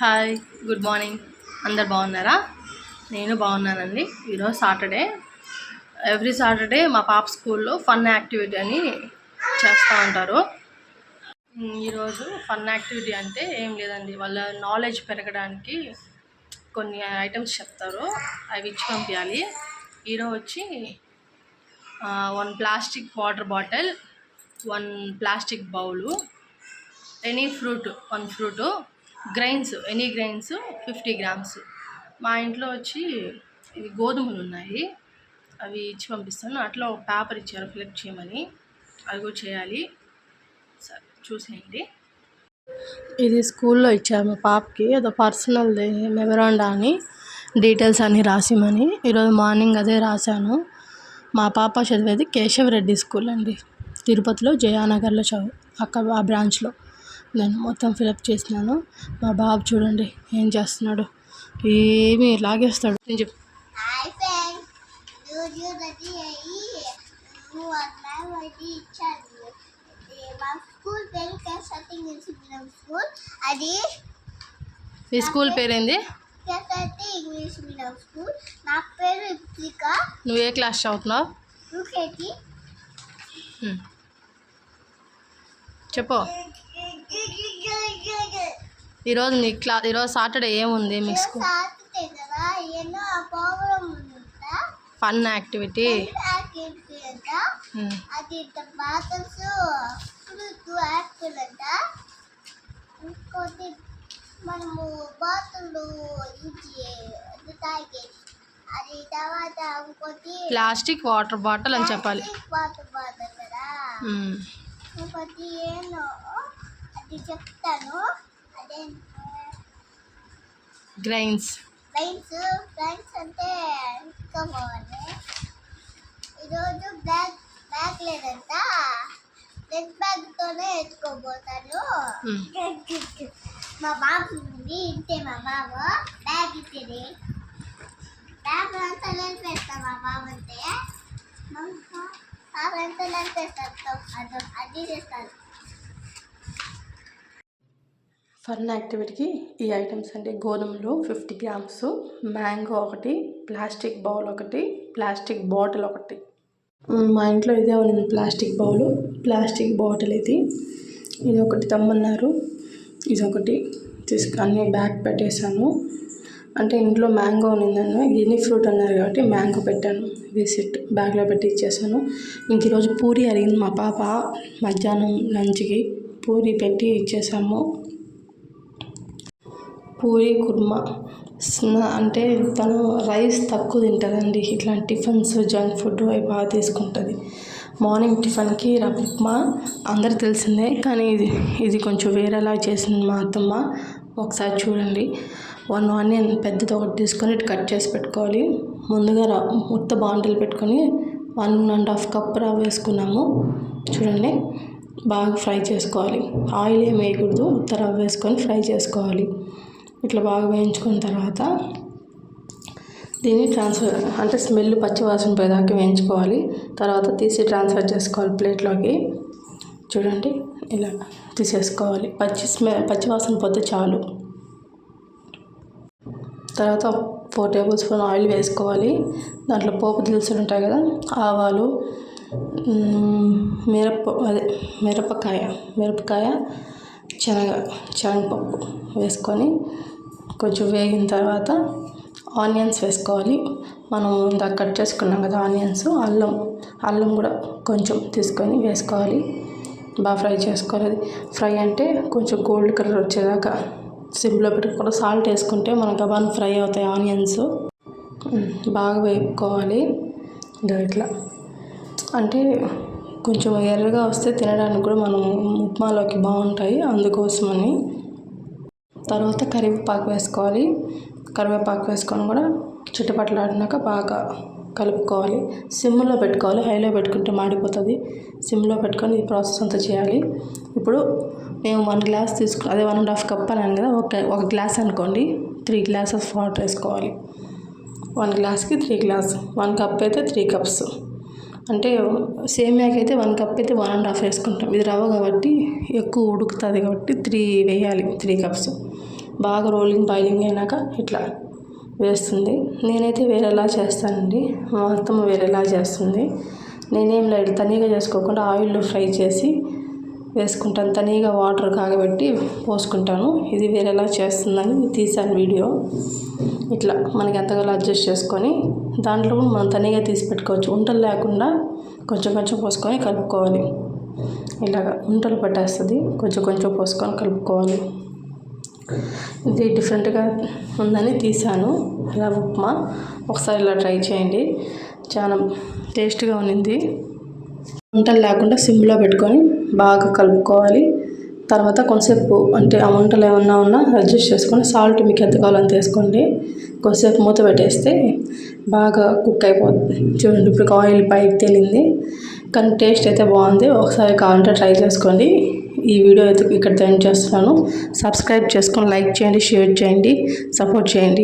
Hi good morning. అందరు బాగున్నారా? నేను బాగున్నానండి. ఈరోజు సాటర్డే. ఎవ్రీ సాటర్డే మా పాప స్కూల్లో ఫన్ యాక్టివిటీ అని చేస్తూ ఉంటారు. ఈరోజు ఫన్ యాక్టివిటీ అంటే ఏం లేదండి. వాళ్ళ నాలెడ్జ్ పెరగడానికి కొన్ని ఐటమ్స్ చెప్తారు. అవి ఇచ్చి పంపించాలి ఈరోజు వచ్చి one plastic water bottle one plastic bowl any fruit one fruit grains any grains fifty grams మా ఇంట్లో వచ్చి ఇవి గోధుమలు ఉన్నాయి. అవి ఇచ్చి పంపిస్తాను. అట్లా ఒక పేపర్ ఇచ్చారు ఫిలప్ చేయమని. అది కూడా చేయాలి. సరే చూసేయండి. ఇది స్కూల్లో ఇచ్చారు మా పాపకి. ఏదో పర్సనల్ మెమరాండా అని డీటెయిల్స్ అన్నీ రాసిమని. ఈరోజు మార్నింగ్ అదే రాశాను. మా పాప చదివేది కేశవరెడ్డి స్కూల్ అండి. తిరుపతిలో జయానగర్లో చదువు అక్క ఆ బ్రాంచ్లో. నేను మొత్తం ఫిలప్ చేసినాను. మా బాబు చూడండి ఏం చేస్తున్నాడు. ఏమీ లాగేస్తాడు. నేను చెప్పు. స్కూల్ పేరు అది మీ స్కూల్ పేరేంది? కేసతి ఇంగ్లీష్ మీడియం స్కూల్. నా పేరు ఇప్లిక నువ్వు ఏ క్లాస్ చదువుతున్నావు? యూకేజీ. చెప్పు. ఈరోజు మీ క్లా ఈరోజు సాటర్డే ఏముంది మీ స్కూల్ ఫన్ యాక్టివిటీ? ఇంకోటి మనము ఇది అది తర్వాత ఇంకోటి ప్లాస్టిక్ వాటర్ బాటిల్ అని చెప్పాలి. వాటర్ బాటిల్ కదా. ఇంకోటి ఏనో అది చెప్తాను అదే గ్రైన్స్ ఫ్రెండ్స్ ఫ్రెండ్స్ అంటే ఇంకా బాగుంది. ఈరోజు బ్యాగ్ బ్యాగ్ లేదంట. లెగ్ బ్యాగ్తోనే ఎత్తుకోబోతాను హ్మ్. మా బాబు ఉంది ఇంతే మా బాబు. బ్యాగ్ ఇచ్చేది. బ్యాగ్ అంతా నిలిపేస్తా మా బాబు అంటే. బాబు అంతా నిలిపేస్తాను అది అది చేస్తాను. ఫన్ యాక్టివిటీకి ఈ ఐటమ్స్ అంటే గోధుమలు ఫిఫ్టీ గ్రామ్స్ మ్యాంగో ఒకటి ప్లాస్టిక్ బౌల్ ఒకటి ప్లాస్టిక్ బాటిల్ ఒకటి. మా ఇంట్లో ఇదే ఉంది ప్లాస్టిక్ బౌల్. ప్లాస్టిక్ బాటిల్ ఇది. ఇది ఒకటి తమ్మన్నారు. ఇది ఒకటి తీసుకు అన్నీ బ్యాగ్ పెట్టేశాను. అంటే ఇంట్లో మ్యాంగో ఉన్నిందన్న గిని ఫ్రూట్ అన్నారు కాబట్టి మ్యాంగో పెట్టాను. విసిట్ బ్యాగ్లో పెట్టి ఇచ్చేసాను ఇంక ఈరోజు పూరి అడిగింది మా పాప. మధ్యాహ్నం లంచ్కి పూరి పెట్టి ఇచ్చేసాము పూరి కుర్మా. స్నా అంటే తను రైస్ తక్కువ తింటుందండి. ఇట్లాంటి టిఫిన్స్ జంక్ ఫుడ్ అవి బాగా తీసుకుంటుంది. మార్నింగ్ టిఫిన్కి రవ్వ ఉప్మా అందరికి తెలిసిందే కానీ ఇది ఇది కొంచెం వేరేలా చేసింది మా అత్తమ్మ. ఒకసారి చూడండి. వన్ ఆనియన్ పెద్దది ఒకటి తీసుకొని ఇటు కట్ చేసి పెట్టుకోవాలి. ముందుగా ర ఉత్త బాండలు పెట్టుకొని వన్ అండ్ హాఫ్ కప్ రవ్వ వేసుకున్నాము. చూడండి. బాగా ఫ్రై చేసుకోవాలి. ఆయిల్ ఏం వేయకూడదు. ఉత్త రవ్వ వేసుకొని ఫ్రై చేసుకోవాలి. ఇట్లా బాగా వేయించుకున్న తర్వాత దీన్ని ట్రాన్స్ఫర్ అంటే స్మెల్ పచ్చివాసన పోయేదాకా వేయించుకోవాలి. తర్వాత తీసి ట్రాన్స్ఫర్ చేసుకోవాలి ప్లేట్లోకి చూడండి ఇలా తీసేసుకోవాలి. పచ్చి స్మె పచ్చివాసన పోతే చాలు. తర్వాత ఫోర్ టేబుల్ స్పూన్ ఆయిల్ వేసుకోవాలి. దాంట్లో పోపు దినుసులు ఉంటాయి కదా ఆవాలు మిరప అదే మిరపకాయ మిరపకాయ శనగ శనగపప్పు వేసుకొని కొంచెం వేగిన తర్వాత ఆనియన్స్ వేసుకోవాలి. మనం ఇందాక కట్ చేసుకున్నాం కదా ఆనియన్స్ అల్లం అల్లం కూడా కొంచెం తీసుకొని వేసుకోవాలి. బాగా ఫ్రై చేసుకోవాలి. అది ఫ్రై అంటే కొంచెం గోల్డ్ కలర్ వచ్చేదాకా సిమ్లో పెట్టుకుని సాల్ట్ వేసుకుంటే మనకు గబాన్ ఫ్రై అవుతాయి ఆనియన్స్. బాగా వేపుకోవాలి. ఇట్లా. అంటే కొంచెం ఎర్రగా వస్తే తినడానికి కూడా మనం ఉప్మాలోకి బాగుంటాయి. అందుకోసమని తర్వాత కరివేపాకు వేసుకోవాలి. కరివేపాకు వేసుకొని కూడా చుట్టుపట్లాడినాక బాగా కలుపుకోవాలి. సిమ్లో పెట్టుకోవాలి. హైలో పెట్టుకుంటే మాడిపోతుంది. సిమ్లో పెట్టుకొని ఈ ప్రాసెస్ అంతా చేయాలి. ఇప్పుడు మేము వన్ గ్లాస్ తీసుకు అదే వన్ అండ్ హాఫ్ కప్ అన్నాను కదా ఒక ఒక గ్లాస్ అనుకోండి. త్రీ గ్లాసెస్ వాటర్ వేసుకోవాలి. వన్ గ్లాస్కి త్రీ గ్లాస్. వన్ కప్ అయితే త్రీ కప్స్. అంటే సేమ్యాకి అయితే వన్ కప్ అయితే వన్ అండ్ హాఫ్ వేసుకుంటాం. ఇది రవ్వ కాబట్టి ఎక్కువ ఉడుకుతుంది కాబట్టి త్రీ వేయాలి త్రీ కప్స్. బాగా రోలింగ్ బాయిలింగ్ అయినాక ఇట్లా వేస్తుంది. నేనైతే వేరేలా చేస్తానండి. మా అత్తమ్మ వేరేలా చేస్తుంది. నేనేం లేదు తనీగా చేసుకోకుండా ఆయిల్లో ఫ్రై చేసి వేసుకుంటాను. తనీగా వాటర్ కాగబెట్టి పోసుకుంటాను. ఇది వేరేలా చేస్తుందని తీసాను వీడియో. ఇట్లా మనకి ఎంతగానో అడ్జస్ట్ చేసుకొని దాంట్లో కూడా మనం తనీగా తీసి పెట్టుకోవచ్చు. ఉంటలు లేకుండా కొంచెం కొంచెం పోసుకొని కలుపుకోవాలి. ఇలాగ ఉంటలు పట్టేస్తుంది. కొంచెం కొంచెం పోసుకొని కలుపుకోవాలి. ఇది డిఫరెంట్గా ఉందని తీసాను. రవ్వ ఉప్మా ఒకసారి ఇలా ట్రై చేయండి. చాలా టేస్ట్గా ఉన్నింది. వంటలు లేకుండా సిమ్లో పెట్టుకొని బాగా కలుపుకోవాలి. తర్వాత కొంతసేపు అంటే ఆ వంటలు ఏమన్నా ఉన్నా అడ్జస్ట్ చేసుకొని సాల్ట్ మీకు ఎంత కావాలో అంత వేసుకోండి. కొద్దిసేపు మూత పెట్టేస్తే బాగా కుక్ అయిపోతుంది చూడండి ఇప్పుడు ఆయిల్ పైకి తేలింది. కానీ టేస్ట్ అయితే బాగుంది. ఒకసారి కావాలంటే ట్రై చేసుకోండి. ఈ వీడియో అయితే ఇక్కడ ఎండ్ చేస్తున్నాను. సబ్స్క్రైబ్ చేసుకొని లైక్ చేయండి షేర్ చేయండి సపోర్ట్ చేయండి.